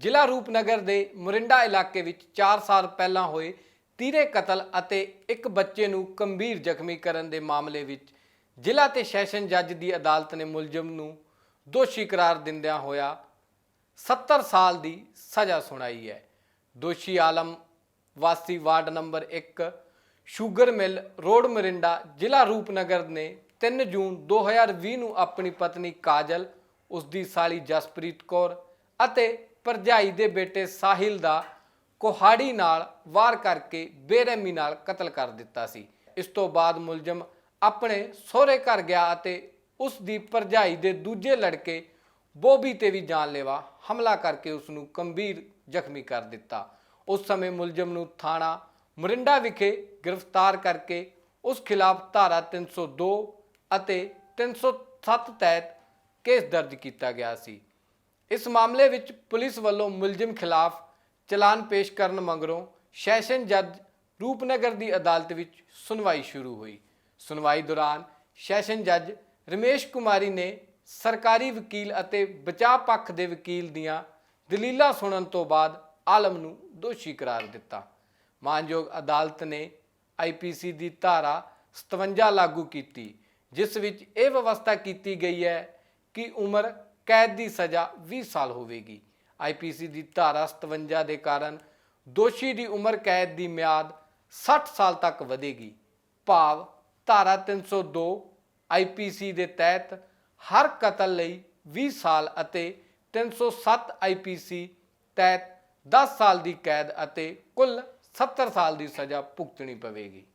ਜ਼ਿਲ੍ਹਾ ਰੂਪਨਗਰ ਦੇ ਮੁਰਿੰਡਾ ਇਲਾਕੇ ਵਿੱਚ 4 ਸਾਲ ਪਹਿਲਾਂ ਹੋਏ ਤੀਰੇ ਕਤਲ ਅਤੇ ਇੱਕ ਬੱਚੇ ਨੂੰ ਗੰਭੀਰ ਜ਼ਖਮੀ ਕਰਨ ਦੇ ਮਾਮਲੇ ਵਿੱਚ ਜ਼ਿਲ੍ਹਾ ਤੇ ਸੈਸ਼ਨ ਜੱਜ ਦੀ ਅਦਾਲਤ ਨੇ ਮੁਲਜ਼ਮ ਨੂੰ ਦੋਸ਼ੀ ਕਰਾਰ ਦਿੰਦਿਆਂ ਹੋਇਆ 70 ਸਾਲ ਦੀ ਸਜ਼ਾ ਸੁਣਾਈ ਹੈ। ਦੋਸ਼ੀ ਆਲਮ ਵਾਸੀ ward number 1 sugar mill road Morinda ਜ਼ਿਲ੍ਹਾ ਰੂਪਨਗਰ ਨੇ 3 ਜੂਨ 2020 ਨੂੰ ਆਪਣੀ ਪਤਨੀ ਕਾਜਲ ਉਸ ਦੀ ਸਾਲੀ ਜਸਪ੍ਰੀਤ ਕੌਰ ਅਤੇ ਭਰਜਾਈ ਦੇ ਬੇਟੇ ਸਾਹਿਲ ਦਾ ਕੁਹਾੜੀ ਨਾਲ ਵਾਰ ਕਰਕੇ ਬੇਰਹਿਮੀ ਨਾਲ ਕਤਲ ਕਰ ਦਿੱਤਾ ਸੀ। ਇਸ ਤੋਂ ਬਾਅਦ ਮੁਲਜ਼ਮ ਆਪਣੇ ਸਹੁਰੇ ਘਰ ਗਿਆ ਅਤੇ ਉਸ ਦੀ ਭਰਜਾਈ ਦੇ ਦੂਜੇ ਲੜਕੇ ਬੋਬੀ ਤੇ ਵੀ ਜਾਨਲੇਵਾ ਹਮਲਾ ਕਰਕੇ ਉਸ ਨੂੰ ਗੰਭੀਰ ਜ਼ਖਮੀ ਕਰ ਦਿੱਤਾ। ਉਸ ਸਮੇਂ ਮੁਲਜ਼ਮ ਨੂੰ ਥਾਣਾ ਮੁਰਿੰਡਾ ਵਿਖੇ ਗ੍ਰਿਫਤਾਰ ਕਰਕੇ ਉਸ ਖਿਲਾਫ ਧਾਰਾ 302 ਅਤੇ 307 ਤਹਿਤ ਕੇਸ ਦਰਜ ਕੀਤਾ ਗਿਆ ਸੀ। ਇਸ ਮਾਮਲੇ ਵਿੱਚ ਪੁਲਿਸ ਵੱਲੋਂ ਮੁਲਜ਼ਮ ਖਿਲਾਫ ਚਲਾਨ ਪੇਸ਼ ਕਰਨ ਮਗਰੋਂ ਸੈਸ਼ਨ ਜੱਜ ਰੂਪਨਗਰ ਦੀ ਅਦਾਲਤ ਵਿੱਚ ਸੁਣਵਾਈ ਸ਼ੁਰੂ ਹੋਈ। ਸੁਣਵਾਈ ਦੌਰਾਨ ਸੈਸ਼ਨ ਜੱਜ ਰਮੇਸ਼ ਕੁਮਾਰੀ ਨੇ ਸਰਕਾਰੀ ਵਕੀਲ ਅਤੇ ਬਚਾਅ ਪੱਖ ਦੇ ਵਕੀਲ ਦੀਆਂ ਦਲੀਲਾਂ ਸੁਣਨ ਤੋਂ ਬਾਅਦ ਆਲਮ ਨੂੰ ਦੋਸ਼ੀ ਕਰਾਰ ਦਿੱਤਾ। ਮਾਨਯੋਗ ਅਦਾਲਤ ਨੇ ਆਈਪੀਸੀ ਦੀ ਧਾਰਾ 57 ਲਾਗੂ ਕੀਤੀ, ਜਿਸ ਵਿੱਚ ਇਹ ਵਿਵਸਥਾ ਕੀਤੀ ਗਈ ਹੈ ਕਿ ਉਮਰ ਕੈਦ ਦੀ ਸਜ਼ਾ 20 ਸਾਲ ਹੋਵੇਗੀ। ਆਈਪੀਸੀ ਦੀ ਧਾਰਾ 57 ਦੇ ਕਾਰਨ ਦੋਸ਼ੀ ਦੀ ਉਮਰ ਕੈਦ ਦੀ ਮਿਆਦ 60 ਸਾਲ ਤੱਕ ਵਧੇਗੀ। ਭਾਵ ਧਾਰਾ 302 ਆਈਪੀਸੀ ਦੇ ਤਹਿਤ ਹਰ ਕਤਲ ਲਈ 20 ਸਾਲ ਅਤੇ 307 ਆਈਪੀਸੀ ਤਹਿਤ 10 ਸਾਲ ਦੀ ਕੈਦ ਅਤੇ ਕੁੱਲ 70 ਸਾਲ ਦੀ ਸਜ਼ਾ ਭੁਗਤਣੀ ਪਵੇਗੀ।